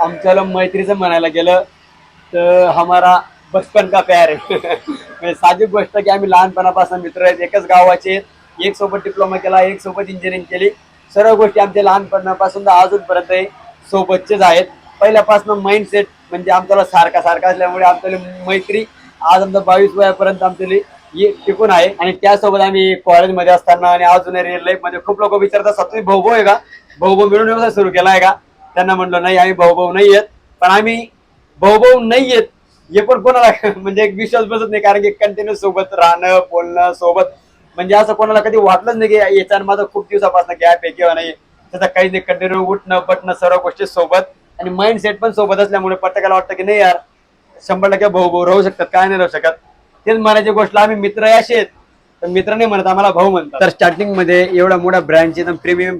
आमच्याला मैत्रीचं म्हणायला गेलं तर हमारा बचपन का प्यार आहे म्हणजे साधी गोष्ट की आम्ही लहानपणापासून मित्र आहेत एकच गावाचे एक सोबत डिप्लोमा केला एक सोबत इंजिनिअरिंग केली. सर्व गोष्टी आमच्या लहानपणापासून तर अजूनपर्यंत सोबतचेच आहेत. पहिल्यापासून माइंडसेट म्हणजे आमच्याला सारखा सारखा असल्यामुळे आमच्याला मैत्री आज आमचं बावीस वयापर्यंत आमच्याली टिकून आहे. आणि त्यासोबत आम्ही कॉलेजमध्ये असताना आणि अजून रिअल लाईफमध्ये खूप लोक विचारतात तुम्ही भाऊ भाऊ आहे का? भाऊ भाऊ मिळून व्यवसाय सुरू केला आहे का? त्यांना म्हणलं नाही आम्ही भाऊ भाऊ नाही येत. पण आम्ही भाऊ भाऊ नाही येत हे पण कोणाला म्हणजे एक विश्वास बसत नाही कारण की कंटिन्यू सोबत राहणं बोलणं सोबत म्हणजे असं कोणाला कधी वाटलंच नाही की याच्यानं माझं खूप दिवसापासून गॅप आहे किंवा नाही. त्याचा काही नाही कंटिन्यू उठणं पटणं सर्व गोष्टी सोबत आणि माइंडसेट पण सोबत असल्यामुळे प्रत्येकाला वाटतं की नाही यार शंभर टक्के भाऊ भाऊ राहू शकतात काय नाही राहू शकत. तेच म्हणायची गोष्ट आम्ही मित्र असे आहेत मित्र नाही म्हणत आम्हाला भाऊ म्हणतात. तर स्टार्टिंगमध्ये एवढ्या मोठ्या ब्रँडची एकदम प्रीमियम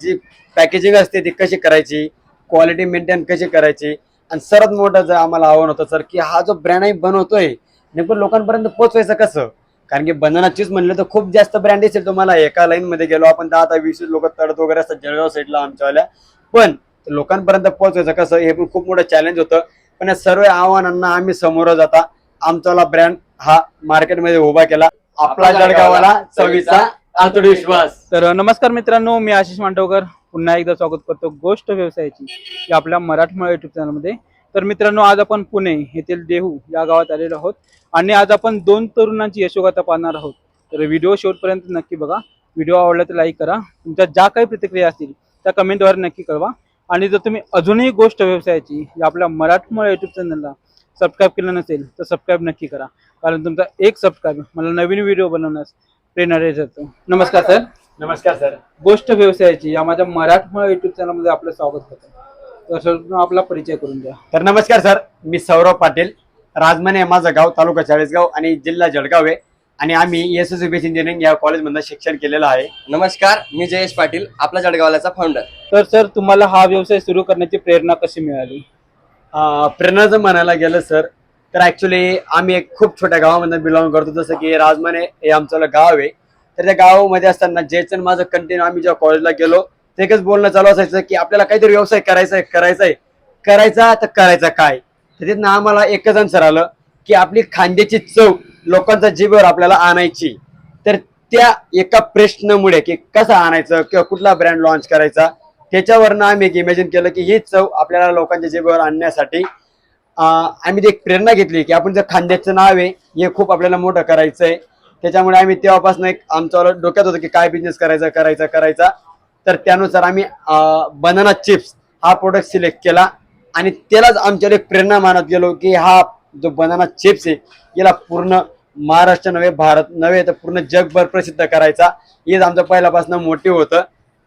जी पॅकेजिंग असते ती कशी करायची क्वालिटी मेंटेन कशी करायची आणि सर्वात मोठं जर आम्हाला आव्हान होतं सर की हा जो ब्रँड आहे बनवतोय नेमकं लोकांपर्यंत पोहोचवायचं कसं? कारण की बंधनाचीच म्हणलं तर खूप जास्त ब्रँड असेल तुम्हाला. एका लाईन मध्ये गेलो आपण दहा दहा वीस लोक तडत वगैरे असतात जळगाव साईडला आमच्यावाल्या. पण लोकांपर्यंत पोहोचवायचं कसं हे पण खूप मोठं चॅलेंज होतं. पण या सर्व आव्हानांना आम्ही समोर जाता. आमचावाला ब्रँड हा मार्केटमध्ये उभा केला. आपला जळगावाला चवीचा आत्मविश्वास तर नमस्कार मित्रांनो मी आशिष मांडवकर. पुन्हा एकदा स्वागत करतो गोष्ट व्यवसायाची या आपल्या मराठमोळा युट्यूब चॅनलमध्ये तर मित्रांनो आज आपण पुणे येथील देहू या गावात आलेलो आहोत आणि आज आपण दोन तरुणांची यशोगाथा पाहणार आहोत. तर व्हिडिओ शेवटपर्यंत नक्की बघा. व्हिडिओ आवडला तर लाईक करा. तुमच्या ज्या काही प्रतिक्रिया असतील त्या कमेंटद्वारे नक्की कळवा. आणि जर तुम्ही अजूनही गोष्ट व्यवसायाची या आपल्या मराठमोळ्या युट्यूब चॅनलला सबस्क्राईब केलं नसेल तर सबस्क्राईब नक्की करा. कारण तुमचा एक सबस्क्राईब मला नवीन व्हिडिओ बनवण्यास प्रेरणा देतो नमस्कार सर नमस्कार सर गोष्ट व्यवसायाची या माझ्या मराठमोळ्या युट्यूब चॅनलमध्ये आपलं स्वागत होतं तर सर आपला परिचय करून द्या. तर नमस्कार सर मी सौरभ पाटील. राजमाने आहे माझं गाव तालुका चाळीसगाव आणि जिल्हा जळगाव आहे. आणि आम्ही एस एस बी इंजिनिअरिंग या कॉलेजमधनं शिक्षण केलेलं आहे. नमस्कार मी जयेश पाटील आपला जळगावाल्याचा फाउंडर तर सर तुम्हाला हा व्यवसाय सुरू करण्याची प्रेरणा कशी मिळाली? प्रेरणा जर म्हणायला गेलं सर तर ऍक्च्युली आम्ही एक खूप छोट्या गावामधून बिलॉंग करतो. जसं की राजमाने हे आमचं गाव आहे. तर त्या गावामध्ये असताना जेचन माझं कंटिन्यू आम्ही जेव्हा कॉलेजला गेलो ते एकच बोलणं चालू असायचं की आपल्याला काहीतरी व्यवसाय करायचा आहे करायचा आहे. करायचा तर करायचा काय? तर तिथनं आम्हाला एकच आन्सर आलं की आपली खांद्याची चव लोकांचा जीवावर आपल्याला आणायची. तर त्या एका प्रश्नामुळे की कसं आणायचं किंवा कुठला ब्रँड लॉन्च करायचा त्याच्यावरनं आम्ही एक इमॅजिन केलं की ही चव आपल्याला लोकांच्या जीवावर आणण्यासाठी आम्ही ती एक प्रेरणा घेतली की आपण जर खांद्याचं नाव आहे हे खूप आपल्याला मोठं करायचं आहे त्याच्यामुळे आम्ही तेव्हापासून एक आमचं डोक्यात होतं की काय बिझनेस करायचा करायचा करायचा. तर त्यानुसार आम्ही बनाना चिप्स हा प्रोडक्ट सिलेक्ट केला आणि त्यालाच आमच्याला एक प्रेरणा मानत गेलो की हा जो बनाना चिप्स आहे याला पूर्ण महाराष्ट्र नव्हे भारत नव्हे तर पूर्ण जगभर प्रसिद्ध करायचा. हेच आमचं पहिल्यापासून मोटिव्ह होतं.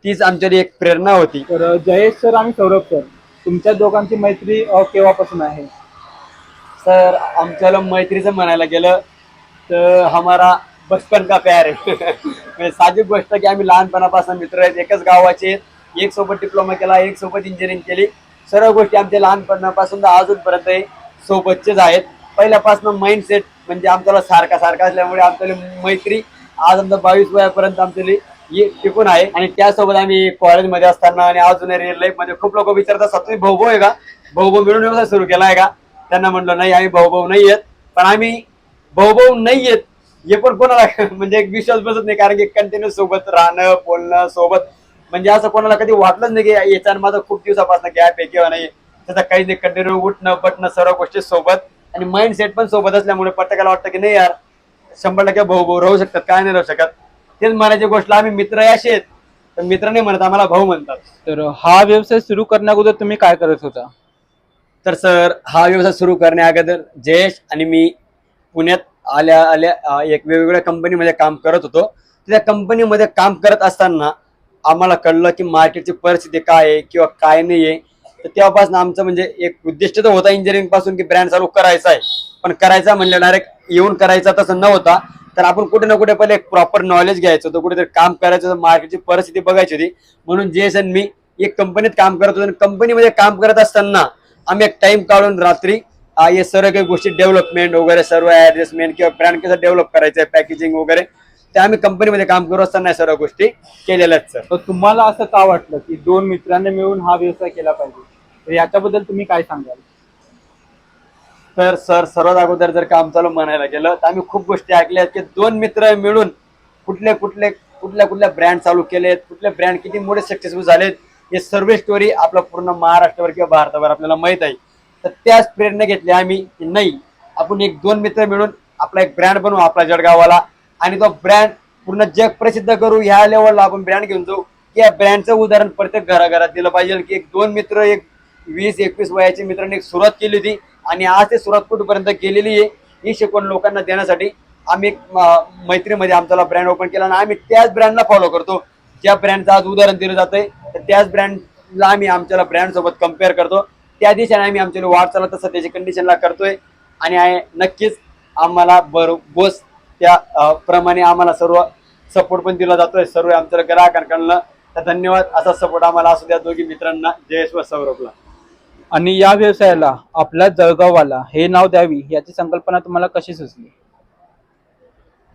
तीच आमच्याली एक प्रेरणा होती. तर जयेश सर आणि सौरभ सर तुमच्या दोघांची मैत्री अ, केव्हापासून आहे? सर आमच्याला मैत्रीचं म्हणायला गेलं तर हमारा बचपन का प्यार आहे म्हणजे साधी गोष्ट की आम्ही लहानपणापासून मित्र आहेत एकच गावाचे आहेत एक सोबत डिप्लोमा केला एक सोबत इंजिनिअरिंग केली. सर्व गोष्टी आमच्या लहानपणापासून तर अजूनपर्यंत हे सोबतचेच आहेत. पहिल्यापासून माइंडसेट म्हणजे आमच्याला सारखा सारखा असल्यामुळे आमच्याला मैत्री आज आमचं बावीस वयापर्यंत आमच्याली टिकून आहे. आणि त्यासोबत आम्ही कॉलेजमध्ये असताना आणि अजून रिअल लाईफमध्ये खूप लोक विचारतात तुम्ही भाऊ आहे का? भाऊ मिळून व्यवसाय सुरू केला आहे का? त्यांना म्हणलं नाही आम्ही भाऊ भाऊ नाही येत पण आम्ही भाऊ भाऊ नाही येत हे पण कोणाला म्हणजे एक विश्वास बसत नाही कारण की कंटिन्यू सोबत राहणं बोलणं सोबत म्हणजे असं कोणाला कधी वाटलंच नाही की याच्यानं माझं खूप दिवसापासून गॅप आहे किंवा नाही त्याचा काही नाही कंटिन्यू उठणं बटणं सर्व गोष्टी सोबत आणि माइंडसेट पण सोबत असल्यामुळे प्रत्येकाला वाटतं की नाही यार शंभर टक्के भाऊ भाऊ राहू शकतात काय नाही राहू शकत. तेच म्हणायची गोष्ट आम्ही मित्र असे. आहेत तर मित्र नाही म्हणत आम्हाला भाऊ म्हणतात. तर हा व्यवसाय सुरू करण्याअगोदर तुम्ही काय करत होता? तर सर हा व्यवसाय सुरू करण्या अगोदर जयेश आणि मी पुण्यात आल्या आल्या अं, एक वेगवेगळ्या कंपनीमध्ये काम करत होतो. त्या कंपनीमध्ये काम करत असताना आम्हाला कळलं की मार्केटची परिस्थिती काय आहे किंवा काय नाही आहे तर तेव्हापासून आमचं म्हणजे एक उद्दिष्ट तर होता इंजिनिअरिंगपासून की ब्रँड चालू करायचा आहे. पण करायचा म्हणलं डायरेक्ट येऊन करायचा तसं न होता तर आपण कुठे ना कुठे पहिले एक प्रॉपर नॉलेज घ्यायचं होतं कुठेतरी काम करायचं होतं मार्केटची परिस्थिती बघायची होती. म्हणून जे आणि मी एक कंपनीत काम करत होतो. आणि कंपनीमध्ये काम करत असताना आम्ही एक टाइम काढून रात्री या हे सर्व काही गोष्टी डेव्हलपमेंट वगैरे सर्व ऍडजस्टमेंट किंवा ब्रँड कसं डेव्हलप करायचं आहे पॅकेजिंग वगैरे ते आम्ही कंपनीमध्ये काम करत असताना या सर्व गोष्टी केलेल्या आहेत सर तर तुम्हाला असं का वाटलं की दोन मित्रांनी मिळून हा व्यवसाय केला पाहिजे? तर याच्याबद्दल तुम्ही काय सांगाल? तर सर सर्वात अगोदर जर काम चालू म्हणायला गेलं तर आम्ही खूप गोष्टी ऐकल्या आहेत की दोन मित्र मिळून कुठले कुठले कुठल्या कुठल्या ब्रँड चालू केलेत कुठले ब्रँड किती मोठे सक्सेसफुल झालेत हे सर्व स्टोरी आपल्या पूर्ण महाराष्ट्रावर किंवा भारतावर आपल्याला माहीत आहे. तर त्याच प्रेरणा घेतली आम्ही की नाही आपण एक दोन मित्र मिळून आपला एक ब्रँड बनवू आपला जळगावाला आणि तो ब्रँड पूर्ण जग प्रसिद्ध करू ह्या लेवलला आपण ब्रँड घेऊन जाऊ. की या ब्रँडचं उदाहरण प्रत्येक घराघरात दिलं पाहिजे. की एक दोन मित्र एक वीस एकवीस वयाच्या मित्रांनी एक सुरुवात केली होती. आणि आज ते सुरुवात कुठपर्यंत गेलेली आहे ही शिकवण लोकांना देण्यासाठी आम्ही एक मैत्रीमध्ये आमचा ब्रँड ओपन केला आणि आम्ही त्याच ब्रँडला फॉलो करतो. ज्या ब्रँडचं आज उदाहरण दिलं जातंय तर त्याच ब्रँडला आम्ही आमच्या ब्रँड सोबत कंपेअर करतो. त्या दिशेने आम्ही आमच्या वाट तसं त्याच्या कंडिशनला करतोय. आणि नक्कीच आम्हाला बरोबर त्या प्रमाणे आम्हाला सर्व सपोर्ट पण दिला जातोय. सर्व आमच्या ग्राहकांकडनं. तर धन्यवाद. असा सपोर्ट आम्हाला असू द्या दोघी मित्रांना. जयेश व सौरभला. आणि या व्यवसायाला आपल्या जळगाववाला हे नाव द्यावी याची संकल्पना तुम्हाला कशी सुचली?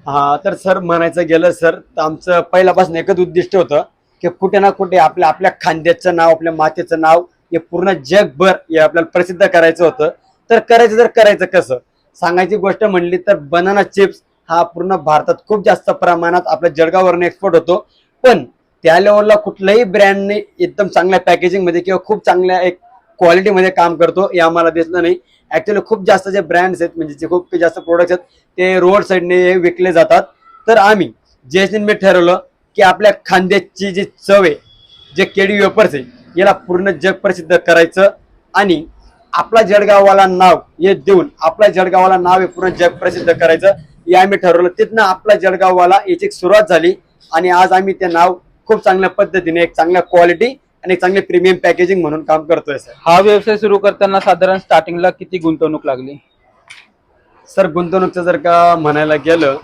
हा तर सर म्हणायचं गेलं सर तर आमचं पहिल्यापासून एकच उद्दिष्ट होतं की कुठे ना कुठे आपल्या आपल्या खांद्याचं नाव आपल्या मातेचं नाव हे पूर्ण जगभर हे आपल्याला प्रसिद्ध करायचं होतं. तर करायचं तर करायचं कसं? सांगायची गोष्ट म्हणली तर बनाना चिप्स हा पूर्ण भारतात खूप जास्त प्रमाणात आपल्या जळगाववरून एक्सपोर्ट होतो. पण त्या लेवलला कुठल्याही ब्रँडने एकदम चांगल्या पॅकेजिंगमध्ये किंवा खूप चांगल्या एक क्वालिटीमध्ये काम करतो हे आम्हाला दिसलं नाही. ऍक्च्युली खूप जास्त जे ब्रँड्स आहेत म्हणजे जे खूप जास्त प्रोडक्ट्स आहेत ते रोड साईडने विकले जातात. तर आम्ही जयसिन मी ठरवलं की आपल्या खांद्याची जी चव आहे जे केडी वेपर्स आहे याला पूर्ण जग प्रसिद्ध करायचं आणि आपला जळगावाला नाव हे देऊन आपल्या जळगावाला नाव हे पूर्ण जग प्रसिद्ध करायचं हे आम्ही ठरवलं. तिथनं आपला जळगाववाला याची एक सुरुवात झाली आणि आज आम्ही ते नाव खूप चांगल्या पद्धतीने एक चांगल्या क्वालिटी आणि एक चांगले प्रीमियम पॅकेजिंग म्हणून काम करतोय सर हा व्यवसाय सुरू करताना साधारण स्टार्टिंगला किती गुंतवणूक लागली? सर गुंतवणूकचं जर का म्हणायला गेलं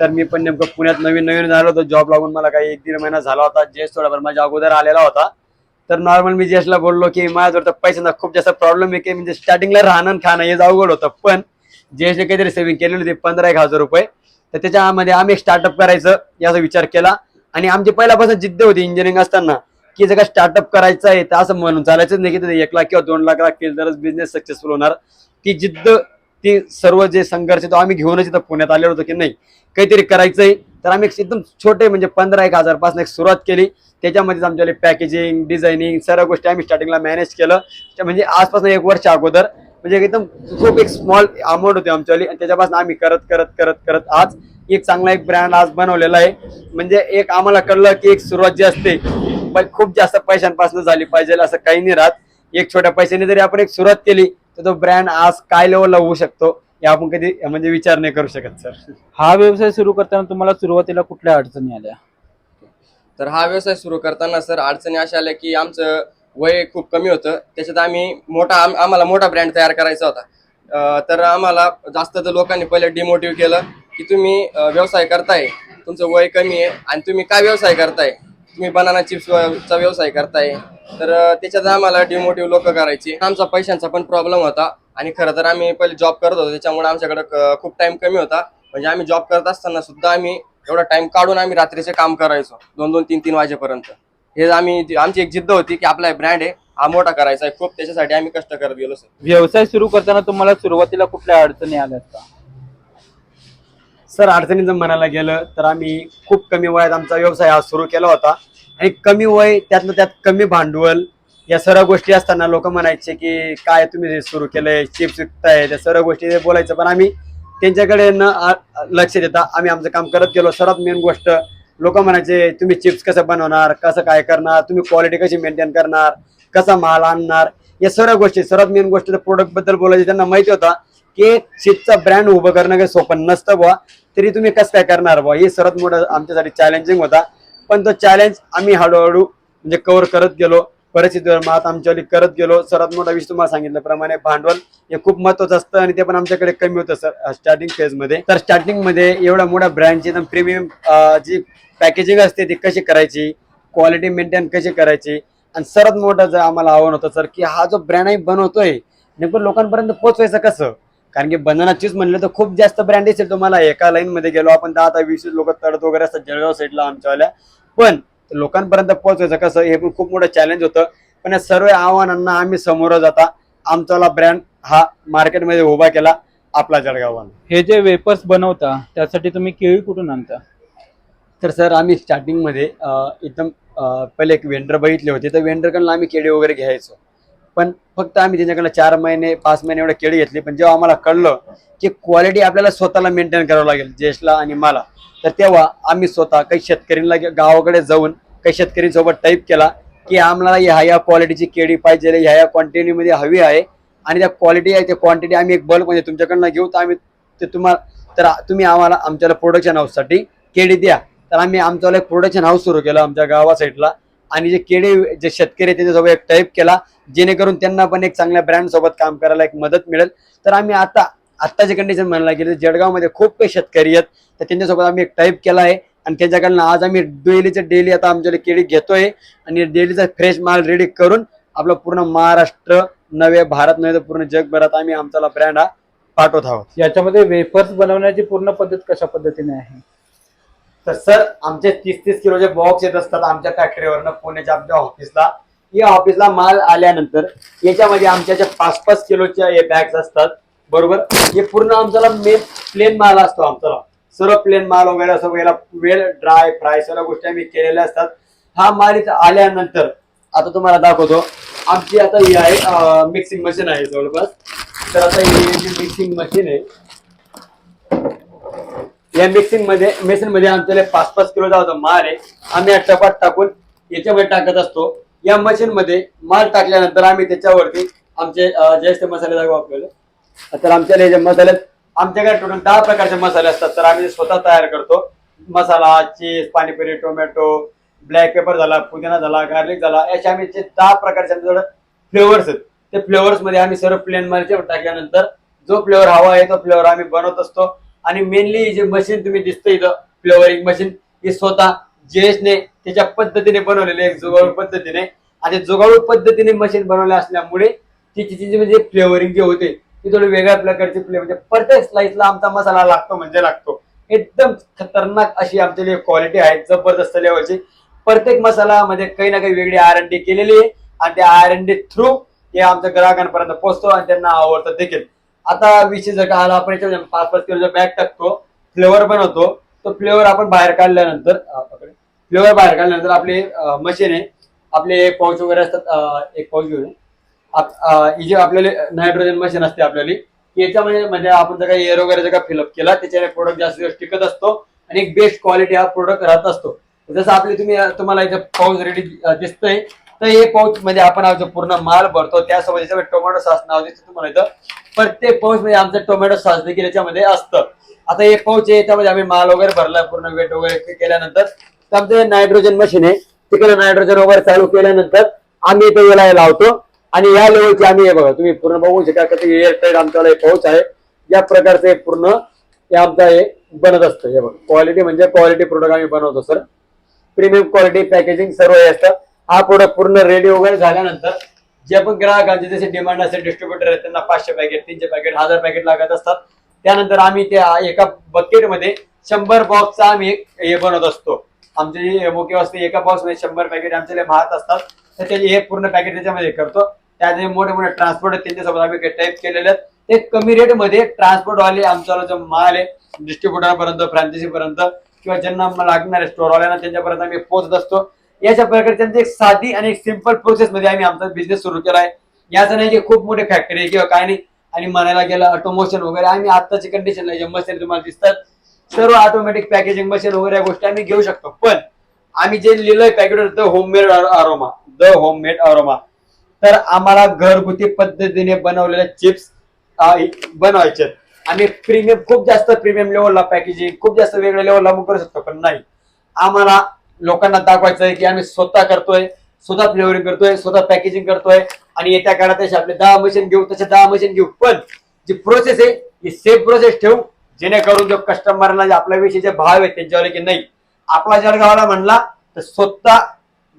तर मी पण नेमकं पुण्यात नवीन नवीन झालो होतो. जॉब लागून मला काही एक दीड महिना झाला होता. जेस थोडाफार माझ्या अगोदर आलेला होता. तर नॉर्मल मी जेसला बोललो की माझ्याजवळ तर पैशांचा खूप जास्त प्रॉब्लेम आहे की म्हणजे स्टार्टिंगला राहणं खाणं हे अवघड होतं. पण जेसने काहीतरी सेव्हिंग केलेली होती पंधरा एक हजार रुपये. तर त्याच्यामध्ये आम्ही एक स्टार्टअप करायचं याचा विचार केला. आणि आमची पहिल्यापासून जिद्द होती इंजिनिअरिंग असताना. की जर का स्टार्टअप करायचं आहे तर असं म्हणून. चालायचं नाही की एक लाख किंवा दोन लाख लाख केलं तरच बिझनेस सक्सेसफुल होणार. ती जिद्द ती सर्व जे संघर्ष तो आम्ही घेऊनच इथं पुण्यात आलेलो होतो की नाही. काहीतरी करायचंय तर आम्ही एकदम छोटे म्हणजे पंधरा एक हजारपासून एक सुरुवात केली. त्याच्यामध्येच आमच्याकडे पॅकेजिंग डिझायनिंग सर्व गोष्टी आम्ही स्टार्टिंगला मॅनेज केलं. म्हणजे आजपासून एक वर्ष अगोदर म्हणजे एकदम खूप एक स्मॉल अमाऊंट होती आमच्यावाली आणि त्याच्यापासून आम्ही करत करत करत करत आज एक चांगला एक ब्रँड आज बनवलेला आहे. म्हणजे एक आम्हाला कळलं की एक सुरुवात जी असते पण खूप जास्त पैशांपासून झाली पाहिजे असं काही नाही राहत. एक छोट्या पैशाने जरी आपण एक सुरुवात केली तर तो ब्रँड आज काय लेवलला होऊ शकतो हे आपण कधी म्हणजे विचार नाही करू शकत सर हा व्यवसाय सुरू करताना तुम्हाला सुरुवातीला कुठल्या अडचणी आल्या? तर हा व्यवसाय सुरू करताना सर अडचणी अशा आल्या की आमचं वय खूप कमी होतं. त्याच्यात आम्ही मोठा आम- आम्हाला मोठा ब्रँड तयार करायचा होता. तर आम्हाला जास्त तर लोकांनी पहिले डिमोटिव्ह केलं. की तुम्ही व्यवसाय करताय तुमचं वय कमी आहे आणि तुम्ही काय व्यवसाय करताय? तुम्ही बनाना चिप्सचा व्यवसाय करताय. तर त्याच्यात आम्हाला डिमोटिव्ह लोक करायची. आमचा पैशांचा पण प्रॉब्लेम होता आणि खरं तर आम्ही पहिले जॉब करत होतो. त्याच्यामुळे आमच्याकडे खूप टाइम कमी होता. म्हणजे आम्ही जॉब करत असताना सुद्धा आम्ही एवढा टाइम काढून आम्ही रात्रीचे काम करायचो. दोन दोन तीन तीन वाजेपर्यंत. हे आम्ही आमची एक जिद्द होती की आपला ब्रँड आहे हा मोठा करायचा आहे. खूप त्याच्यासाठी आम्ही कष्ट करत गेलो सर व्यवसाय सुरू करताना तुम्हाला सुरुवातीला कुठल्या अडचणी आल्यात का सर अडचणीचं म्हणायला गेलं तर आम्ही खूप कमी वयात आमचा व्यवसाय हा सुरू केला होता. आणि कमी वय त्यातलं त्यात कमी भांडवल या सर्व गोष्टी असताना लोक म्हणायचे की काय तुम्ही हे सुरू केलंय? चिप्स विकताय? त्या सर्व गोष्टी बोलायचं. पण आम्ही त्यांच्याकडे न लक्ष देता आम्ही आमचं काम करत गेलो. सर्वात मेन गोष्ट लोक म्हणायचे तुम्ही चिप्स कसं बनवणार? कसं काय करणार? तुम्ही क्वालिटी कशी मेंटेन करणार? कसा माल आणणार? या सर्व गोष्टी सर्वात मेन गोष्ट प्रोडक्टबद्दल बोलायचे त्यांना माहिती होता. की एक ब्रँड उभं करणं काही सोपं नसतं बुवा. तरी तुम्ही कसं काय करणार बुवा? हे सर्वात मोठं आमच्यासाठी चॅलेंजिंग होता. पण तो चॅलेंज आम्ही हळूहळू म्हणजे कव्हर करत गेलो. परिस्थितीवर मात आमच्यावाली करत गेलो. सर्वात मोठा विषय तुम्हाला सांगितल्याप्रमाणे भांडवल हे खूप महत्वाचं असतं आणि ते पण आमच्याकडे कमी होतं सर स्टार्टिंग फेजमध्ये. तर स्टार्टिंगमध्ये एवढ्या मोठ्या ब्रँडची एकदम प्रीमियम जी पॅकेजिंग असते ती कशी करायची? क्वालिटी मेंटेन कशी करायची? आणि सर्वात मोठं जर आम्हाला आव्हान होतं सर की हा जो ब्रँड आम्ही बनवतोय नेमकं लोकांपर्यंत पोहोचवायचं कसं? कारण की बनाना चीज म्हणलं तर खूप जास्त ब्रँड असेल तुम्हाला. एका लाईन मध्ये गेलो आपण दहा दहा वीस लोक तडत वगैरे असतात जळगाव साईडला आमच्यावाल्या. पण लोकांपर्यंत पोहोचवायचं कसं हे पण खूप मोठं चॅलेंज होतं. पण या सर्व आव्हानांना आम्ही समोर जाता. आमचा ब्रँड हा मार्केटमध्ये उभा केला आपला जळगावानं हे जे वेपर्स बनवता त्यासाठी तुम्ही केळी कुठून आणता? तर सर आम्ही स्टार्टिंगमध्ये एकदम पहिले एक वेंडर बघितले होते. तर वेंडरकडून आम्ही केळी वगैरे घ्यायचो. पण फक्त आम्ही त्यांच्याकडनं चार महिने पाच महिने एवढे केळी घेतली पण जेव्हा आम्हाला कळलं की क्वालिटी आपल्याला स्वतःला मेंटेन करावं लागेल जेष्ठला आणि मला तर तेव्हा आम्ही स्वतः काही शेतकऱ्यांना गावाकडे जाऊन काही शेतकरींसोबत टाईप केला की आम्हाला ह्या ह्या क्वालिटीची केळी पाहिजे ह्या ह्या क्वांटिटीमध्ये हवी आहे आणि त्या क्वालिटी आहे त्या क्वांटिटी आम्ही एक बल्कमध्ये म्हणजे तुमच्याकडनं घेऊ तर आम्ही ते तुम्हाला तर तुम्ही आम्हाला आमच्याला प्रोडक्शन हाऊससाठी केळी द्या. तर आम्ही आमच्यावाला एक प्रोडक्शन हाऊस सुरू केलं आमच्या गावा साईडला आणि जे केळी जे शेतकरी आहेत त्यांच्यासोबत एक टाईप केला जेणेकरून त्यांना पण एक चांगल्या ब्रँड सोबत काम करायला एक मदत मिळेल. तर आम्ही आता आत्ताची कंडिशन म्हणायला गेली तर जळगावमध्ये खूप काही शेतकरी आहेत तर त्यांच्यासोबत आम्ही एक टाईप केला आहे. आणि त्यांच्याकडनं आज आम्ही डेलीचे डेली आता आमच्याकडे केळी घेतोय आणि डेलीचा फ्रेश माल रेडी करून आपलं पूर्ण महाराष्ट्र नवे भारत नव्हे तर पूर्ण जगभरात आम्ही आमचा ब्रँड हा पाठवत आहोत. याच्यामध्ये वेफर्स बनवण्याची पूर्ण पद्धत कशा पद्धतीने आहे? तर सर आमचे तीस तीस किलोचे बॉक्स येत असतात आमच्या फॅक्टरीवरनं पुण्याच्या आमच्या ऑफिसला या ऑफिसला माल आल्यानंतर याच्यामध्ये आमच्या ज्या पाच पाच किलोच्या हे बॅग्स असतात बरोबर? हे पूर्ण आमच्याला मेन प्लेन माल असतो आमचा सर्व प्लेन माल वगैरे असं वगैरे वेल ड्राय फ्राय सर्व गोष्टी आम्ही केलेल्या असतात. हा माल इथं आल्यानंतर आता तुम्हाला दाखवतो आमची आता ही आहे मिक्सिंग मशीन आहे जवळपास. तर आता ही मिक्सिंग मशीन आहे या मिक्सिंगमध्ये मेसिनमध्ये आमच्याकडे पाच पाच किलोचा होता माल आहे. आम्ही टपात टाकून याच्यामध्ये टाकत असतो. या मशीन मध्ये माल टाकल्यानंतर आम्ही त्याच्यावरती आमचे ज्येष्ठ मसाले दाखवू तर आमच्याकडे जे मसाले आमच्याकडे टोटल दहा प्रकारचे मसाले असतात. तर आम्ही स्वतः तयार करतो. Masala cheese panipuri tomato black pepper झाला पुदिना झाला गार्लिक झाला याचे आम्ही जे दहा प्रकारचे आमच्याकडे फ्लेवर्स आहेत ते फ्लेवर्समध्ये आम्ही सर्व प्लेन मालचे टाकल्यानंतर जो फ्लेवर हवा आहे तो फ्लेवर आम्ही बनवत असतो. आणि मेनली जे मशीन तुम्ही दिसतं इथं फ्लेवरिंग मशीन हे स्वतः जयेशने त्याच्या पद्धतीने बनवलेले एक जुगाळू पद्धतीने. आणि जुगाळू पद्धतीने मशीन बनवले असल्यामुळे तिची तिची म्हणजे फ्लेवरिंग जे होते ती थोडी वेगळ्या प्रकारची फ्लेवर म्हणजे प्रत्येक स्लाइसला आमचा मसाला लागतो म्हणजे लागतो. एकदम खतरनाक अशी आमची क्वालिटी आहे जबरदस्त लेवलची प्रत्येक मसालामध्ये काही ना काही वेगळी आर एन डी केलेली आहे. आणि त्या आर एन डी थ्रू हे आमच्या ग्राहकांपर्यंत पोहोचतो आणि त्यांना आवडतं देखील. आता विषय जर का आला आपण याच्या पाच पाच किलोचा बॅग टाकतो फ्लेवर बनवतो तो फ्लेवर आपण बाहेर काढल्यानंतर फ्लेवर बाहेर काढल्यानंतर आपली मशीन आहे आपले पाऊच वगैरे असतात एक पाऊच घेऊन ये. ही जे आपल्याला नायट्रोजन मशीन असते आपल्याला याच्यामध्ये म्हणजे आपण जर काही एअर वगैरे जर का फिलअप केला त्याच्याने प्रोडक्ट जास्त दिवस टिकत असतो आणि एक बेस्ट क्वालिटी हा प्रोडक्ट राहत असतो जसं आपले तुम्ही तुम्हाला इथे पाऊच रेडी दिसतंय तर हे पाऊच म्हणजे आपण आमचा पूर्ण माल भरतो त्यासोबत याच्यामध्ये टोमॅटो सॉस नाव दिसतं तुम्हाला इथं. प्रत्येक पाऊच म्हणजे आमचं टोमॅटो सॉस देखील याच्यामध्ये असतं. आता हे पाऊच आहे याच्यामध्ये आम्ही माल वगैरे भरला पूर्ण वेट वगैरे केल्यानंतर. तर आमचं नायट्रोजन मशीन आहे. तिकडे नायट्रोजन वगैरे चालू केल्यानंतर आम्ही इथे वेळा लावतो. आणि या लेवलची आम्ही हे बघा तुम्ही पूर्ण बघू शका का ते एअर टाईट आमच्याला पाऊच आहे. या प्रकारचे पूर्ण हे आमचं हे बनत असतं. हे बघा क्वालिटी म्हणजे क्वालिटी प्रोडक्ट आम्ही बनवतो सर प्रीमियम क्वालिटी पॅकेजिंग सर्व हे असतं. हा प्रोडक्ट पूर्ण रेडी वगैरे झाल्यानंतर जे पण ग्राहकांचे जसे डिमांड असेल डिस्ट्रीब्युटर आहेत त्यांना पाचशे पॅकेट तीनशे पॅकेट हजार पॅकेट लागत असतात. त्यानंतर आम्ही त्या एका बकेटमध्ये शंभर बॉक्सचा आम्ही एक हे बनवत असतो. आमचे जे मोके असते एका बॉक्समध्ये शंभर पॅकेट आमच्याकडे महात असतात. तर त्याचे हे पूर्ण पॅकेट त्याच्यामध्ये करतो. त्याचे मोठे मोठे ट्रान्सपोर्ट आहेत त्यांच्यासोबत आम्ही टाईप केलेले आहेत. ते कमी रेटमध्ये ट्रान्सपोर्टवाले आमचा जो माल आहे डिस्ट्रीब्युटरपर्यंत फ्रँचायसीपर्यंत किंवा ज्यांना लागणारे स्टोरवाल्यांना त्यांच्यापर्यंत आम्ही पोहोचत असतो. याच्या प्रकारे त्यांची म्हणजे एक साधी आणि एक सिंपल प्रोसेस मध्ये आम्ही आमचा बिझनेस सुरू केला आहे याचं नाही की खूप मोठे फॅक्टरी आहे किंवा काय नाही. आणि म्हणायला गेलं ऑटोमोशन वगैरे आम्ही आत्ताची कंडिशन जे मशीन तुम्हाला दिसतात सर्व ऑटोमॅटिक पॅकेजिंग मशीन वगैरे या गोष्टी आम्ही घेऊ शकतो. पण आम्ही जे लिहिलंय पॅकेटवर the homemade aroma the homemade aroma तर आम्हाला घरगुती पद्धतीने बनवलेल्या चिप्स बनवायचे आणि आम्ही प्रीमियम खूप जास्त प्रीमियम लेवलला पॅकेजिंग खूप जास्त वेगळ्या लेवलला करू शकतो पण नाही. आम्हाला लोकांना दाखवायचं आहे की आम्ही स्वतः करतोय स्वतः फ्लेवरिंग करतोय स्वतः पॅकेजिंग करतोय आणि येत्या काळात आपले दहा मशीन घेऊ तसे दहा मशीन घेऊ. पण जी प्रोसेस आहे ही सेफ प्रोसेस ठेवू जेणेकरून जो कस्टमरला जे आपल्याविषयी जे भाव आहेत त्यांच्यावर की नाही आपला जळगावला म्हणला तर स्वतः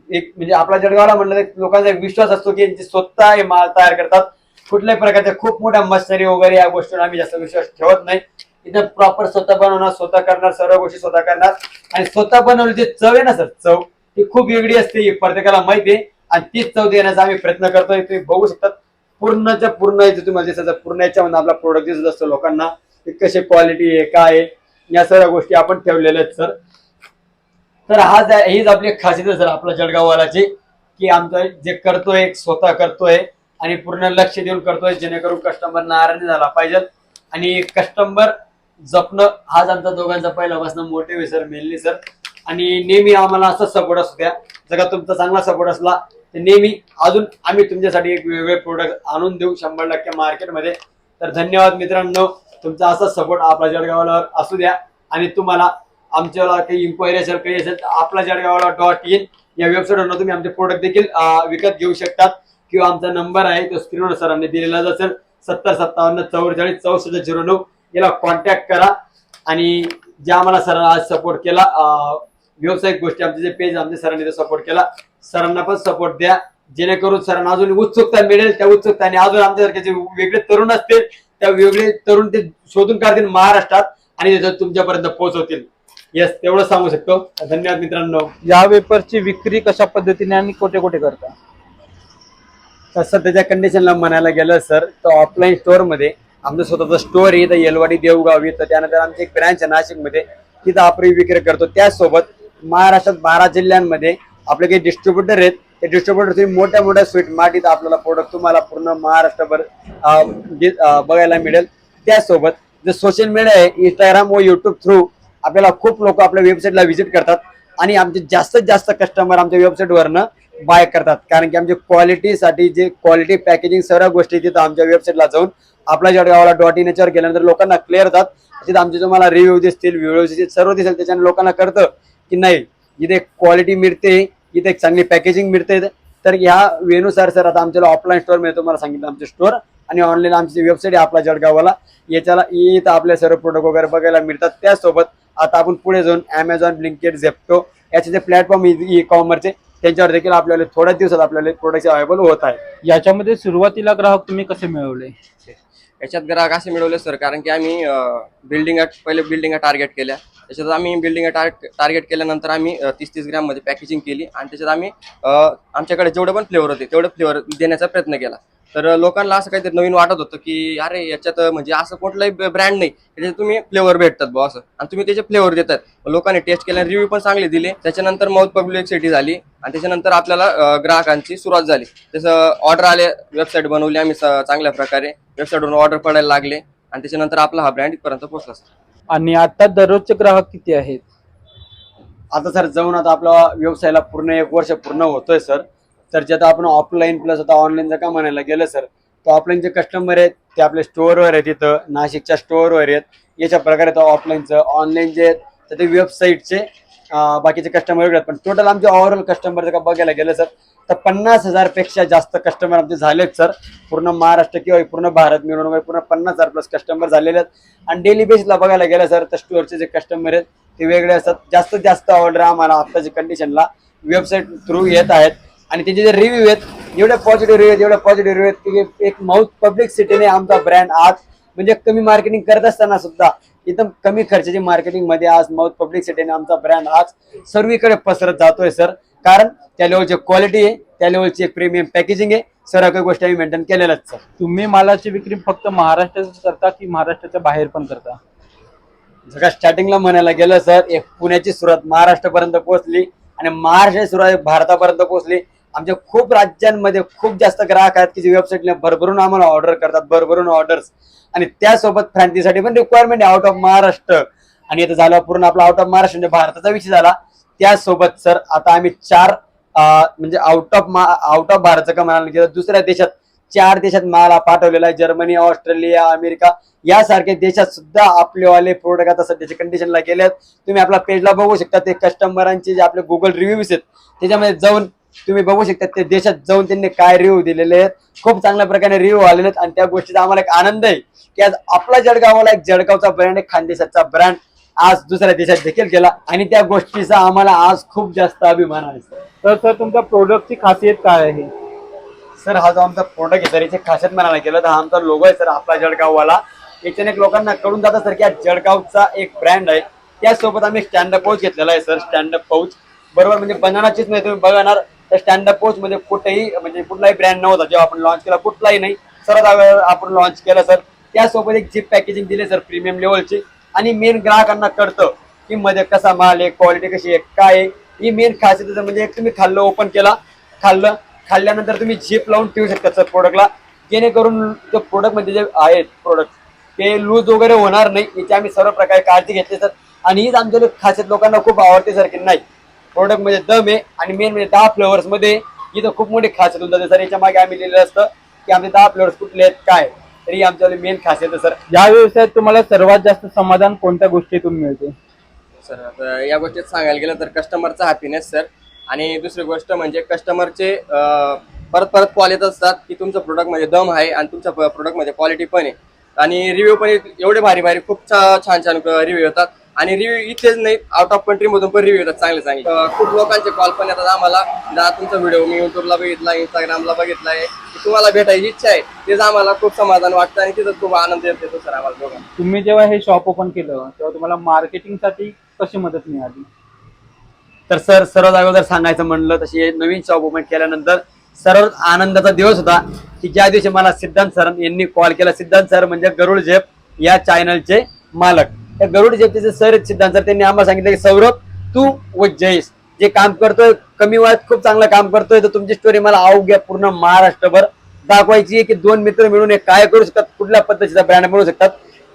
एक म्हणजे आपल्या जळगावला म्हणलं तर लोकांचा एक विश्वास असतो की स्वतः हे माल तयार करतात. कुठल्याही प्रकारच्या खूप मोठ्या मशनरी वगैरे या गोष्टीवर आम्ही जास्त विश्वास ठेवत नाही. इथं प्रॉपर स्वतः बनवणार स्वतः करणार सर्व गोष्टी स्वतः करणार. आणि स्वतः बनवली जी चव आहे ना सर चव ती खूप वेगळी असते प्रत्येकाला माहिती आहे. आणि तीच चव देण्याचा आम्ही प्रयत्न करतोय तुम्ही बघू शकतात पूर्णच्या पूर्ण इथे तुम्हाला पूर्ण याच्यामध्ये आपला प्रोडक्ट दिसत असतो लोकांना. कशी क्वालिटी आहे काय आहे या सगळ्या गोष्टी आपण ठेवलेल्या आहेत सर. तर हा हीच आपली खासियत आहे सर आपल्या जळगाववालाची की आमचं जे करतोय स्वतः करतोय आणि पूर्ण लक्ष देऊन करतोय जेणेकरून कस्टमर नाराज झाला पाहिजे. आणि कस्टमर जपणं हाच आमचा दोघांचा पहिला पहिल्यापासून मोटिव्ह सर मेनली सर. आणि नेहमी आम्हाला असा सपोर्ट असू द्या. जर का तुमचा चांगला सपोर्ट असला तर नेहमी अजून आम्ही तुमच्यासाठी एक वेगवेगळे प्रोडक्ट आणून देऊ शंभर टक्के मार्केटमध्ये तर धन्यवाद मित्रांनो. तुमचा असा सपोर्ट आपला जळगावाला असू द्या. आणि तुम्हाला आमच्याला काही इन्क्वायरी असेल काही असेल तर आपला जळगावाला डॉट इन या वेबसाईटवर तुम्ही आमचे प्रोडक्ट देखील विकत घेऊ शकतात. किंवा आमचा नंबर आहे तो स्क्रीनवर सरांनी दिलेला असेल. सत्तर सत्तावन्न चौवेचाळीस चौसष्ट झिरो नऊ. याला कॉन्टॅक्ट करा. आणि जे आम्हाला सरांना आज सपोर्ट केला व्यावसायिक गोष्टी आमचे जे पेज आमच्या सरांनी सपोर्ट केला सरांना पण सपोर्ट द्या. जेणेकरून सरांना अजून उत्सुकता मिळेल त्या उत्सुकताने अजून आमच्यासारखे जे वेगळे तरुण असतील त्या वेगळे तरुण ते शोधून काढतील महाराष्ट्रात आणि ते तुमच्यापर्यंत पोहोचवतील. येस तेवढं सांगू शकतो. धन्यवाद मित्रांनो. या वेफरची विक्री कशा पद्धतीने आणि कुठे कुठे करता? तसं त्याच्या कंडिशनला म्हणायला गेलं सर तर ऑफलाईन स्टोअरमध्ये आमचं स्वतःचं स्टोअर आहे इथं येलवाडी देवगाव इथं त्यानंतर आमची एक ब्रँच आहे नाशिकमध्ये. तिथं आपण विक्री करतो. त्याचसोबत महाराष्ट्रात बारा जिल्ह्यांमध्ये आपले काही डिस्ट्रीब्युटर आहेत ते डिस्ट्रीब्युटर तुम्ही मोठ्या मोठ्या स्वीट मार्टीत आपल्याला प्रोडक्ट तुम्हाला पूर्ण महाराष्ट्रभर बघायला मिळेल. त्याचसोबत जे सोशल मीडिया आहे इंस्टाग्राम व युट्यूब थ्रू आपल्याला खूप लोक आपल्या वेबसाईटला व्हिजिट करतात आणि आमचे जास्तीत जास्त कस्टमर आमच्या वेबसाईटवरनं बाय करतात. कारण की आमची क्वालिटीसाठी जे क्वालिटी पॅकेजिंग सर्व गोष्टी तिथं आमच्या वेबसाईटला जाऊन आपल्या जळगावाला डॉट इन याच्यावर गेल्यानंतर लोकांना क्लिअर होतात तिथे आमचे तुम्हाला रिव्ह्यू दिसतील व्हिडिओ दिसतील सर्व दिसेल. त्याच्याने लोकांना कळतं की नाही इथे क्वालिटी मिळते इथे एक चांगली पॅकेजिंग मिळते. तर ह्या वेनुसार सर आता आमच्याला ऑफलाईन स्टोअर मिळतो तुम्हाला सांगितलं आमचे स्टोअर आणि ऑनलाईन आमची वेबसाईट आहे आपला जळगावाला याच्याला इथं आपल्या सर्व प्रोडक्ट वगैरे बघायला मिळतात. त्यासोबत आता आपण पुढे जाऊन अमेझॉन ब्लिंकेट झेप्टो याचे जे प्लॅटफॉर्म ई कॉमर्सचे त्यांच्यावर देखील आपल्याला थोड्याच दिवसात आपल्याला प्रोडक्ट अवेलेबल होत आहे. याच्यामध्ये सुरुवातीला ग्राहक तुम्ही कसे मिळवले? याच्यात ग्राहक असे मिळवले सर कारण की आम्ही बिल्डिंग पहिले बिल्डिंग टार्गेट केल्या. त्याच्यात आम्ही बिल्डिंग टार्गेट केल्यानंतर आम्ही तीस तीस ग्रॅममध्ये पॅकेजिंग केली. आणि त्याच्यात आम्ही आमच्याकडे जेवढे पण फ्लेवर होते तेवढे फ्लेवर देण्याचा प्रयत्न केला. तर लोकांना असं काहीतरी नवीन वाटत होतं की अरे याच्यात म्हणजे असं कुठलाही ब्रँड नाही. त्याच्यात तुम्ही फ्लेवर भेटतात बुवा असं. आणि तुम्ही त्याचे फ्लेवर देतात लोकांनी टेस्ट केल्या रिव्ह्यू पण चांगले दिले. त्याच्यानंतर माउथ पब्लिसिटी झाली. आणि त्याच्यानंतर आपल्याला ग्राहकांची सुरुवात झाली. तसं ऑर्डर आले वेबसाईट बनवली आम्ही चांगल्या प्रकारे. वेबसाईटवरून ऑर्डर पडायला लागले. आणि त्याच्यानंतर आपला हा ब्रँड इथपर्यंत पोहोचला आणि आता दररोजचे ग्राहक किती आहेत? आता सर जाऊन आता आपला व्यवसायाला पूर्ण एक वर्ष पूर्ण होतोय सर. तर जे आता आपण ऑफलाईन प्लस आता ऑनलाईनचं का म्हणायला गेलं सर तर ऑफलाईन जे कस्टमर आहेत ते आपल्या स्टोअरवर आहेत तिथं नाशिकच्या स्टोअरवर आहेत. याच्या प्रकारे तर ऑफलाईनचं ऑनलाईन जे आहेत तर ते वेबसाईटचे बाकीचे कस्टमर वेगळे आहेत. पण टोटल आमचे ओव्हरऑल कस्टमर जर का बघायला गेलं सर तर पन्नास हजारपेक्षा जास्त कस्टमर आमचे झालेत सर पूर्ण महाराष्ट्र किंवा पूर्ण भारत मिळून वगैरे पूर्ण पन्नास हजार प्लस कस्टमर झालेले आहेत. आणि डेली बेसला बघायला गेलं सर तर स्टोअरचे जे कस्टमर आहेत ते वेगळे असतात. जास्तीत जास्त ऑर्डर आम्हाला आत्ताच्या कंडिशनला वेबसाईट थ्रू येत आहेत. आणि त्याचे जे रिव्ह्यू आहेत एवढे पॉझिटिव्ह रिव्ह्यू आहेत एवढे पॉझिटिव्ह रिव्ह्यू आहेत की एक माउथ पब्लिक सिटीने आमचा ब्रँड आज म्हणजे कमी मार्केटिंग करत असताना सुद्धा एकदम कमी खर्चाची मार्केटिंगमध्ये आज माउथ पब्लिक सिटीने आमचा ब्रँड आज सर्वीकडे पसरत जातोय सर कारण त्या लेवलची क्वालिटी आहे त्या लेवलची एक प्रीमियम पॅकेजिंग आहे. सर्व काही गोष्टी आम्ही मेंटेन केलेल्याच सर तुम्ही मालाची विक्री फक्त महाराष्ट्रातच करता की महाराष्ट्राच्या बाहेर पण करता? जगा स्टार्टिंगला म्हणायला गेलं सर एक पुण्याची सुरुवात महाराष्ट्रापर्यंत पोहोचली आणि महाराष्ट्राची सुरुवात भारतापर्यंत पोहोचली. आमच्या खूप राज्यांमध्ये खूप जास्त ग्राहक आहेत की जे वेबसाईटला भरभरून आम्हाला ऑर्डर करतात भरभरून ऑर्डर्स आणि त्यासोबत फ्रँचीसाठी पण रिक्वायरमेंट आहे आउट ऑफ महाराष्ट्र. आणि आता झालं पूर्ण आपला आउट ऑफ महाराष्ट्र म्हणजे भारताचा विषय झाला. त्यासोबत सर आता आम्ही चार म्हणजे आउट ऑफ आउट ऑफ भारतचं का म्हणायला गेलं दुसऱ्या देशात चार देशात माल पाठवलेला आहे. जर्मनी ऑस्ट्रेलिया अमेरिका यासारख्या देशात सुद्धा आपलेवाले प्रोडक्ट आता सध्याच्या कंडिशनला गेले आहेत तुम्ही आपल्या पेजला बघू शकता ते कस्टमरांचे जे आपले गुगल रिव्ह्यूज आहेत त्याच्यामध्ये जाऊन तुम्ही बघू शकता ते देशात जाऊन त्यांनी काय रिव्ह्यू दिलेले आहेत. खूप चांगल्या प्रकारे रिव्ह्यू आलेले आहेत. आणि त्या गोष्टीचा आम्हाला एक आनंद आहे की आज आपला जळगावाला एक जळगावचा ब्रँड एक खानदेशाचा ब्रँड आज दुसऱ्या देशात देखील केला आणि त्या गोष्टीचा आम्हाला आज खूप जास्त अभिमान आहे. सर तर सर तुमच्या प्रोडक्टची खासियत काय आहे? सर हा जो आमचा प्रोडक्ट आहे सर याची खासियत म्हणायला गेलं तर हा आमचा लोगो आहे सर आपला जळगाववाला. याच्याने एक लोकांना कळून जातं सर की हा जळगावचा एक ब्रँड आहे. त्याचसोबत आम्ही स्टँडअप पाऊच घेतलेला आहे सर स्टँडअप पाऊच बरोबर म्हणजे बनानाचीच नाही तुम्ही बघणार. तर स्टँडअप पोस्टमध्ये कुठेही म्हणजे कुठलाही ब्रँड नव्हता. जेव्हा आपण लॉन्च केला कुठलाही नाही. सर्वात अगोदर आपण लॉन्च केलं सर त्यासोबत एक जीप पॅकेजिंग दिली सर प्रीमियम लेवलची आणि मेन ग्राहकांना कळतं की मध्ये कसा माल आहे क्वालिटी कशी आहे काय आहे. ही मेन खासियत म्हणजे एक तुम्ही खाल्लं ओपन केला खाल्लं खाल्ल्यानंतर तुम्ही झिप लावून ठेवू शकता सर प्रोडक्टला जेणेकरून जो प्रोडक्टमध्ये जे आहेत प्रोडक्ट ते लूज वगैरे होणार नाही. याची आम्ही सर्व प्रकारे काळजी घेतली सर आणि हीच आमच्या खासियत लोकांना खूप आवडते सर की नाही. प्रोडक्टमध्ये दम आहे आणि मेन म्हणजे दहा फ्लेवर्समध्ये इथं खूप मोठी खासियत जाते. सर याच्या मागे आम्ही लिहिलेलं असतं की आमचे दहा फ्लेवर्स कुठले आहेत काय? तरी ही आमच्यावाली मेन खासियत आहे सर. या व्यवसायात तुम्हाला सर्वात जास्त समाधान कोणत्या गोष्टीतून मिळते? सर आता या गोष्टीत सांगायला गेलं तर कस्टमरचा हॅपीनेस सर. आणि दुसरी गोष्ट म्हणजे कस्टमरचे परत परत कॉल येत असतात की तुमचं प्रोडक्टमध्ये दम आहे आणि तुमच्या प्रोडक्टमध्ये क्वालिटी पण आहे. आणि रिव्ह्यू पण एवढे भारी भारी खूप छान छान रिव्ह्यू येतात. आणि रिव्ह्यू इथेच नाही आउट ऑफ कंट्री मधून पण रिव्ह्यू येतात चांगले चांगले. खूप लोकांचे कॉल पण येतात आम्हाला. दादा तुमचा व्हिडिओ मी युट्यूबला बघितला इंस्टाग्रामला बघितलाय. तुम्हाला भेटायची इच्छा आहे तेच आम्हाला खूप समाधान वाटतं आणि तिथं खूप आनंद येतो सर आम्हाला दोघांना तुम्ही जेव्हा हे शॉप ओपन केलं तेव्हा तुम्हाला मार्केटिंगसाठी कशी मदत मिळाली? तर सर सर्वात अगोदर सांगायचं म्हणलं तशी हे नवीन शॉप ओपन केल्यानंतर सर्वात आनंदाचा दिवस होता की ज्या दिवशी मला सिद्धांत सर यांनी कॉल केला. सिद्धांत सर म्हणजे गरुड झेप या चॅनलचे मालक. त्या गरुड झेपचे सर आहेत सिद्धांत सर त्यांनी आम्हाला सांगितलं की सौरभ तू व जयेश जे काम करतोय कमी वयात खूप चांगलं काम करतोय तर तुमची स्टोरी मला अवघ्या पूर्ण महाराष्ट्रभर. दाखवायची आहे की दोन मित्र मिळून हे काय करू शकतात कुठल्या पद्धतीचा ब्रँड मिळू शकतात.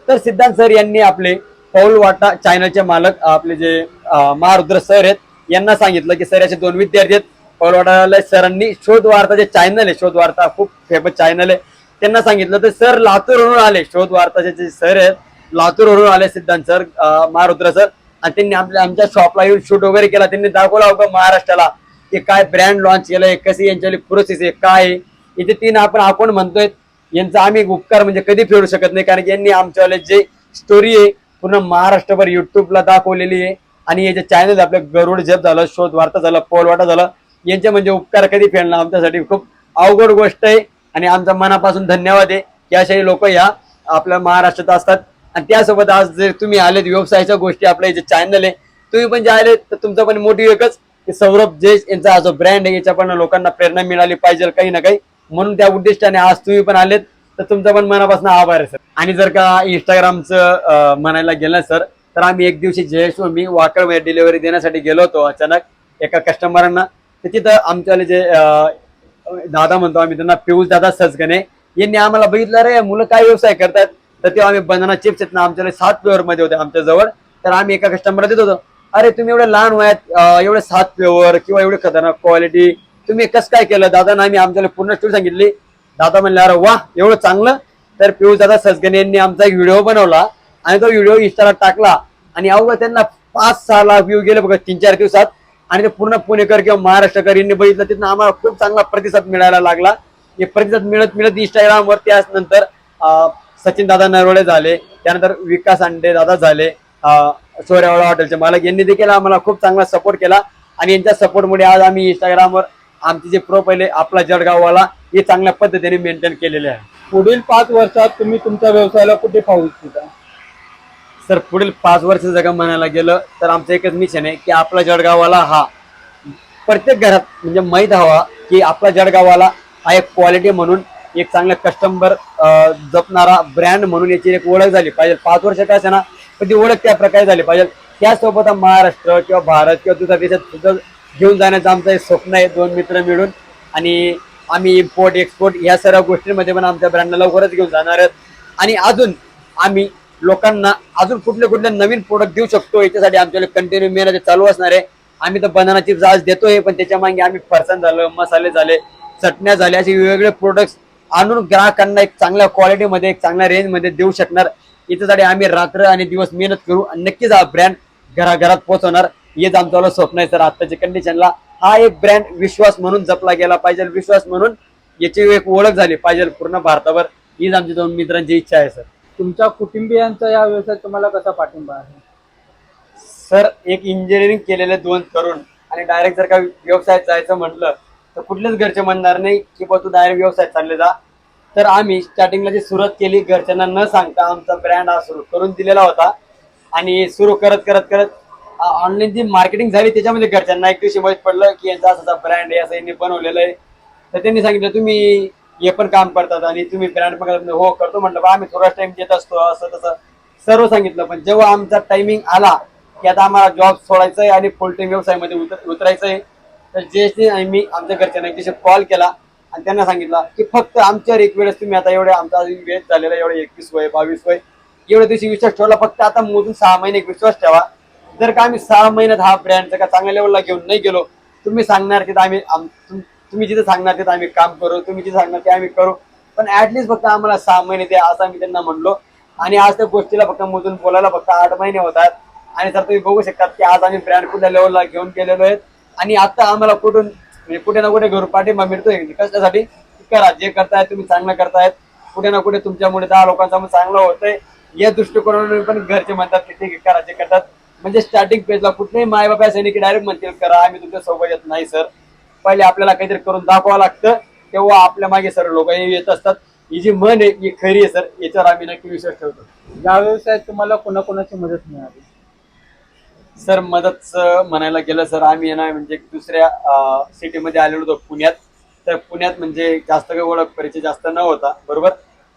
तर सिद्धांत सर यांनी आपले पौल वाटा चॅनलचे मालक आपले जे महारुद्र सर आहेत यांना सांगितलं की सर असे दोन विद्यार्थी आहेत. पौल वाटाला सरांनी शोध वार्ता जे चॅनल आहे शोध वार्ता खूप फेमस चॅनल आहे. त्यांना सांगितलं तर सर लातूरहून आले शोध वार्ताचे जे सर आहेत लातूरवरून आले सिद्धांत सर महारुद्र सर. आणि त्यांनी आपल्या आमच्या शॉपला येऊन शूट वगैरे केला. त्यांनी दाखवला होतं महाराष्ट्राला की काय ब्रँड लॉन्च केलंय कशी यांच्याली प्रोसेस आहे काय आहे. इथे तीन आपण आपण म्हणतोय. यांचा आम्ही उपकार म्हणजे कधी फेडू शकत नाही कारण की यांनी आमच्यावाले जे स्टोरी आहे पूर्ण महाराष्ट्रभर युट्यूबला दाखवलेली आहे. आणि याचे चॅनल आपलं गरुड झेप झालं शोध वार्ता झालं पोलवाटा झालं यांचे म्हणजे उपकार कधी फेडणं आमच्यासाठी खूप अवघड गोष्ट आहे. आणि आमच्या मनापासून धन्यवाद आहे की अशाही लोक या आपल्या महाराष्ट्रात असतात. आणि त्यासोबत आज जर तुम्ही आलेत व्यवसायाच्या गोष्टी आपल्या जे चॅनल आहे तुम्ही पण जे आले तर तुमचं पण मोटिव्ह एकच की सौरभ जयेश यांचा हा जो ब्रँड आहे याच्या पण लोकांना प्रेरणा मिळाली पाहिजे काही ना काही. म्हणून त्या उद्दिष्टाने आज तुम्ही पण आलेत तर तुमचा पण मनापासून आभार आहे सर आणि जर का इंस्टाग्रामचं म्हणायला गेलं सर तर आम्ही एक दिवशी जयेश व मी वाकळमध्ये डिलिव्हरी देण्यासाठी गेलो होतो अचानक एका कस्टमरांना तर तिथं आमच्यावाले जे दादा म्हणतो आम्ही त्यांना पियुष दादा सजगणे यांनी आम्हाला बघितलं रे मुलं काय व्यवसाय करतात? तर तेव्हा आम्ही बनाना चिप्स आहेत ना आमच्याकडे सात फ्लेवर मध्ये होते आमच्या जवळ. तर आम्ही एका कस्टमरला देत होतो अरे तुम्ही एवढ्या लहान वयात एवढे सात फ्लेवर किंवा एवढे खतरनाक क्वालिटी तुम्ही कसं काय केलं? दादा आम्ही आमच्याला पूर्ण स्टोरी सांगितली. दादा म्हणले अरे वा एवढं चांगलं. तर पियुष दादा सजगणे यांनी आमचा एक व्हिडिओ बनवला आणि तो व्हिडिओ इंस्टाला टाकला. आणि अवघड त्यांना पाच सहा लाख व्ह्यू गेले बघा तीन चार दिवसात. आणि ते पूर्ण पुणेकर किंवा महाराष्ट्रकर यांनी बघितलं. तिथं आम्हाला खूप चांगला प्रतिसाद मिळायला लागला. हे प्रतिसाद मिळत मिळत इंस्टाग्रामवरती आज नंतर सचिन दादा नरवळे झाले त्यानंतर विकास अंडे दादा झाले सोऱ्यावाडा हॉटेलचे मालक यांनी देखील आम्हाला खूप चांगला सपोर्ट केला. आणि यांच्या सपोर्टमुळे आज आम्ही इंस्टाग्रामवर आमचे जे प्रोफाईल आहे आपला जळगाववाला हे चांगल्या पद्धतीने मेंटेन केलेले आहे. पुढील पाच वर्षात तुम्ही तुमच्या व्यवसायाला कुठे पाहू इच्छिता? सर पुढील पाच वर्ष जगा म्हणायला गेलं तर आमचं एकच मिशन आहे की आपला जळगावाला हा प्रत्येक घरात म्हणजे माहीत हवा की आपला जळगावाला हा एक क्वालिटी म्हणून एक चांगला कस्टमर जपणारा ब्रँड म्हणून याची एक ओळख झाली पाहिजे. पाच वर्ष काय असं ना पण ती ओळख त्या प्रकारे झाली पाहिजे. त्यासोबत महाराष्ट्र किंवा भारत किंवा दुसऱ्या देशात सुद्धा घेऊन जाण्याचं आमचं एक स्वप्न आहे दोन मित्र मिळून. आणि आम्ही इम्पोर्ट एक्सपोर्ट या सर्व गोष्टींमध्ये पण आमच्या ब्रँडला लवकरच घेऊन जाणार आहेत. आणि अजून आम्ही लोकांना अजून कुठले कुठले नवीन प्रोडक्ट देऊ शकतो याच्यासाठी आमच्याकडे कंटिन्यू मेहनत चालू असणार आहे. आम्ही तर बनानाची चिप्स देतोय पण त्याच्यामागे आम्ही फरसाण झालं मसाले झाले चटण्या झाल्या असे वेगवेगळे प्रोडक्ट्स आणून ग्राहकांना एक चांगल्या क्वालिटीमध्ये एक चांगल्या रेंजमध्ये देऊ शकणार. याच्यासाठी आम्ही रात्र आणि दिवस मेहनत करू आणि नक्कीच हा ब्रँड घराघरात पोहोचवणार. हेच आमचं स्वप्न आहे सर. आत्ताच्या कंडिशनला हा एक ब्रँड विश्वास म्हणून जपला गेला पाहिजे. विश्वास म्हणून याची एक ओळख झाली पाहिजे पूर्ण भारतावर. हीच आमची दोन मित्रांची इच्छा आहे सर. तुमच्या कुटुंबियांचा या व्यवसायात तुम्हाला कसा पाठिंबा आहे? सर एक इंजिनिअरिंग केलेले दोन तरुण आणि डायरेक्ट जर का व्यवसायात जायचं म्हटलं तर कुठलेच घरचे म्हणणार नाही की बा तू डायरेक्ट व्यवसायात चालले जा. तर आम्ही स्टार्टिंगला जी सुरुवात केली घरच्यांना न सांगता आमचा ब्रँड हा सुरू करून दिलेला होता. आणि सुरू करत करत करत ऑनलाईन जी मार्केटिंग झाली त्याच्यामध्ये घरच्यांना एक दिवशी माहीत पडलं की यांचा असा ब्रँड आहे असं यांनी बनवलेलं आहे. तर त्यांनी सांगितलं तुम्ही हे पण काम करतात आणि तुम्ही ब्रँड पण करतात. हो करतो. म्हटलं बा आम्ही थोडाच टाइम देत असतो असं तसं सर्व सांगितलं. पण जेव्हा आमचा टायमिंग आला की आता आम्हाला जॉब सोडायचा आहे आणि फुल टाइम व्यवसायामध्ये उतर उतरायचं आहे तर जयेशने आम्ही आमच्या घरच्यांना एक दिवशी कॉल केला आणि त्यांना सांगितलं की फक्त आमच्यावर एक वेळेस तुम्ही आता एवढे आमचा अजून वेळ झालेला आहे, एवढे एकवीस वय बावीस वय एवढ्या दिवशी विश्वास ठेवला फक्त आता मोजून सहा महिने विश्वास ठेवा. जर का आम्ही सहा महिन्यात हा ब्रँड जर का चांगल्या लेवलला घेऊन नाही गेलो तुम्ही सांगणार की आम्ही आम- तुम- तुम्ही जिथे सांगणार तिथं आम्ही काम करू तुम्ही जिथे सांगणार ते आम्ही करू. पण ऍटलीस्ट फक्त आम्हाला सहा महिने द्या असं आम्ही त्यांना म्हणलो. आणि आज त्या गोष्टीला फक्त मोजून बोलायला फक्त आठ महिने होतात. आणि सर तुम्ही बघू शकतात की आज आम्ही ब्रँड कुठल्या लेवलला घेऊन गेलेलो आहेत. आणि आता आम्हाला कुठून म्हणजे कुठे ना कुठे घरून पाठिंबा मिळतोय. कशासाठी करा जे करतायत तुम्ही चांगलं करतायत. कुठे ना कुठे तुमच्यामुळे दहा लोकांचा चांगलं होतंय. या दृष्टिकोनाने पण घरचे म्हणतात की ठीक आहे करा जे करतात. म्हणजे स्टार्टिंग पेजला कुठलेही मायबाप असे की डायरेक्ट म्हणतील करा आम्ही तुमच्यासोबत येत नाही सर पहिले आपल्याला काहीतरी करून दाखवावं लागतं. तेव्हा आपल्या मागे सर्व लोक येत असतात. ही जी मन आहे ही खरी आहे सर याच्यावर आम्ही नक्की विश्वास ठेवतो. या व्यवसायात तुम्हाला कोणाकोणाची मदत मिळाली? सर मदत म्हणायला गेलं सर आम्ही आहे ना म्हणजे दुसऱ्या सिटीमध्ये आलेलो होतो पुण्यात. तर पुण्यात म्हणजे जास्त काही ओळख परिचय जास्त न होता बरोबर?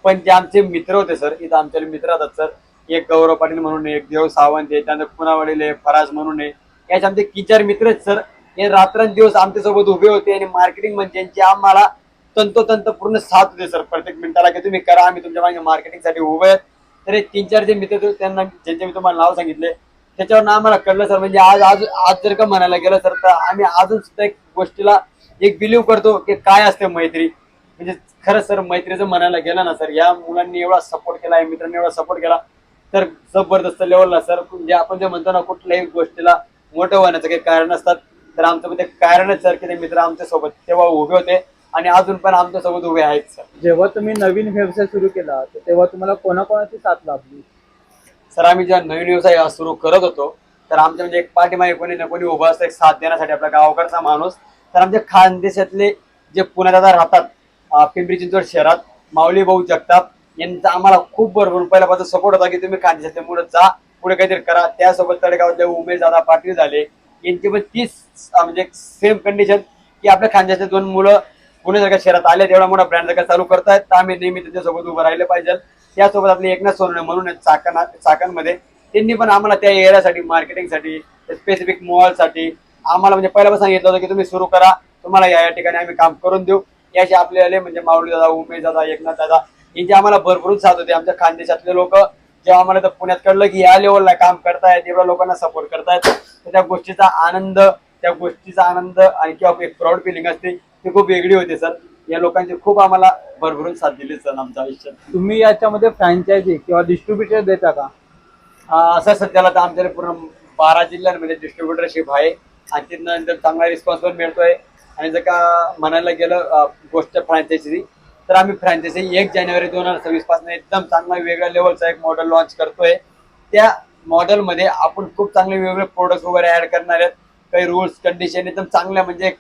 पण जे आमचे मित्र होते सर इथं आमच्या मित्र राहतात सर. एक गौरव पाटील म्हणून एक देव सावंत आहे त्यानंतर पुनावडील आहे फराज म्हणून आहे. याचे आमचे तीन चार मित्र आहेत सर. हे रात्रंदिवस आमच्यासोबत उभे होते आणि मार्केटिंग म्हणजे यांची आम्हाला तंतोतंत पूर्ण साथ होते सर. प्रत्येक मिनिटाला की तुम्ही करा आम्ही तुमच्या मागे मार्केटिंगसाठी उभे आहेत. तर हे तीन चार जे मित्र होते त्यांना ज्यांचे मी तुम्हाला नाव सांगितले त्याच्यावर आम्हाला कळलं सर म्हणजे आज आज आज जर का म्हणायला गेलं सर तर आम्ही अजून सुद्धा एक गोष्टीला एक बिलीव्ह करतो की काय असते मैत्री. म्हणजे खरंच सर मैत्रीचं म्हणायला गेलं ना सर या मुलांनी एवढा सपोर्ट केला या मित्रांनी एवढा सपोर्ट केला तर जबरदस्त लेवलला सर म्हणजे आपण जे म्हणतो ना कुठल्याही गोष्टीला मोठं होण्याचं काही कारण असतात तर आमचं ते कारणच सर की ते मित्र आमच्यासोबत तेव्हा उभे होते आणि अजून पण आमच्यासोबत उभे आहेत सर. जेव्हा तुम्ही नवीन व्यवसाय सुरू केला तर तेव्हा तुम्हाला कोणाकोणाची साथ लाभली? सर आम्ही जेव्हा नवीन व्यवसाय सुरू करत होतो तर आमच्या म्हणजे एक पाठीमागे कोणी ना कोणी उभं असतं एक साथ देण्यासाठी आपला गावाकडचा माणूस. तर आमच्या खानदेशातले जे पुण्यात आता राहतात पिंपरी चिंचवड शहरात माऊली भाऊ जगताप यांचा आम्हाला खूप बरोबर पहिल्यापासून सपोर्ट होता की तुम्ही खानदेशातले मुलं जा पुढे काहीतरी करा. त्यासोबत तळेगावातले उमेश दादा पाटील झाले. यांची पण तीच म्हणजे सेम कंडिशन की आपल्या खानदेशातले दोन मुलं पुणे पुण्यासारख्या शहरात आले तेवढा मोठा ब्रँड जर चालू करतायत. तर आम्ही नेहमी त्यांच्यासोबत उभं राहिलं पाहिजे. त्यासोबत आपले एकनाथ सोनवणे म्हणून चाकण चाकणमध्ये त्यांनी पण आम्हाला त्या एरियासाठी मार्केटिंगसाठी स्पेसिफिक मॉलसाठी आम्हाला म्हणजे पहिल्यापासून सांगितलं होतं की तुम्ही सुरू करा तुम्हाला या या ठिकाणी आम्ही काम करून देऊ. याचे आपले म्हणजे माऊली दादा उमेश दादा एकनाथ दादा यांची आम्हाला भरपूर साथ होते. आमच्या खानदेशातले लोक जेव्हा आम्हाला तर पुण्यात कळलं की या लेवलला काम करतायत एवढ्या लोकांना सपोर्ट करतायत तर त्या गोष्टीचा आनंद त्या गोष्टीचा आनंद आणि किंवा एक प्राऊड फिलिंग असते ती खूप वेगळी होती सर या लोकांची खूप आम्हाला भरभरून साथ दिली सर आमच्या आयुष्यात. तुम्ही याच्यामध्ये फ्रँचायझी किंवा डिस्ट्रीब्युटर देता का? अं, असं सध्याला तर आमच्याकडे पूर्ण बारा जिल्ह्यांमध्ये डिस्ट्रीब्युटरशिप आहे. आणि तिथनंतर चांगला रिस्पॉन्स पण मिळतोय. आणि जर का म्हणायला गेलं अं, गोष्ट फ्रँचायझी तर आम्ही फ्रँचायझी एक जानेवारी दोन हजार सव्वीसपासून एकदम चांगला वेगळ्या लेवलचा एक मॉडेल लॉन्च करतोय. त्या मॉडेलमध्ये आपण खूप चांगले वेगवेगळे प्रोडक्ट वगैरे ऍड करणार आहेत. काही रूल्स कंडिशन एकदम चांगल्या म्हणजे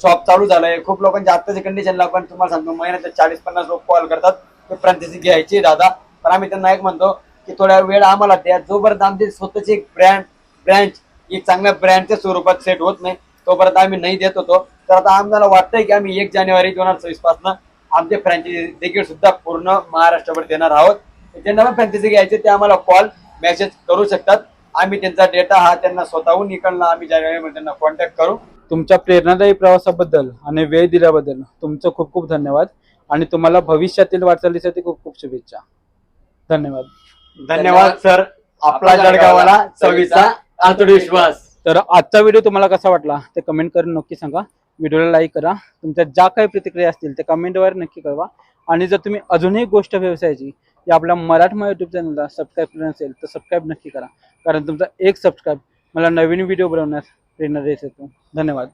शॉप चालू झालंय. खूप लोकांच्या आत्ताच्या कंडिशनला पण तुम्हाला सांगतो महिन्यात चाळीस पन्नास लोक कॉल करतात. ते फ्रँचायझी घ्यायची दादा. पण आम्ही त्यांना एक म्हणतो की थोड्या वेळ आम्हाला द्या. जोपर्यंत आमची स्वतःची एक ब्रँड ब्रँच एक चांगल्या ब्रँडच्या स्वरूपात सेट होत नाही तोपर्यंत आम्ही नाही देत होतो. तर आता आम्हाला वाटतंय की आम्ही एक जानेवारी दोन हजार सव्वीसपासून आमचे फ्रँचायझी देखील सुद्धा पूर्ण महाराष्ट्रभर देणार आहोत. ज्यांना पण फ्रँचायझी घ्यायचे ते आम्हाला कॉल मेसेज करू शकतात. आम्ही त्यांचा डेटा हा त्यांना स्वतःहून निकलला आम्ही जानेवारीमध्ये त्यांना कॉन्टॅक्ट करू. तुमच्या प्रेरणादायी प्रवासाबद्दल आणि वेळ दिल्याबद्दल तुमचं खूप खूप धन्यवाद. आणि तुम्हाला भविष्यातील वाटचालीसाठी खूप खूप शुभेच्छा. धन्यवाद. धन्यवाद सर. आपला जळगावाला चवीचा आत्मविश्वास तर आजचा व्हिडिओ तुम्हाला कसा वाटला ते कमेंट करून नक्की सांगा. व्हिडिओला लाईक करा. तुमच्या ज्या काही प्रतिक्रिया असतील ते कमेंटवर नक्की कळवा. आणि जर तुम्ही अजूनही गोष्ट व्यवसायाची या आपल्या मराठमोळ्या युट्यूब चॅनलला सबस्क्राईब केलं नसेल तर सबस्क्राईब नक्की करा. कारण तुमचा एक सबस्क्राईब मला नवीन व्हिडिओ बनवण्यास प्रेरणा देत येतो धन्यवाद.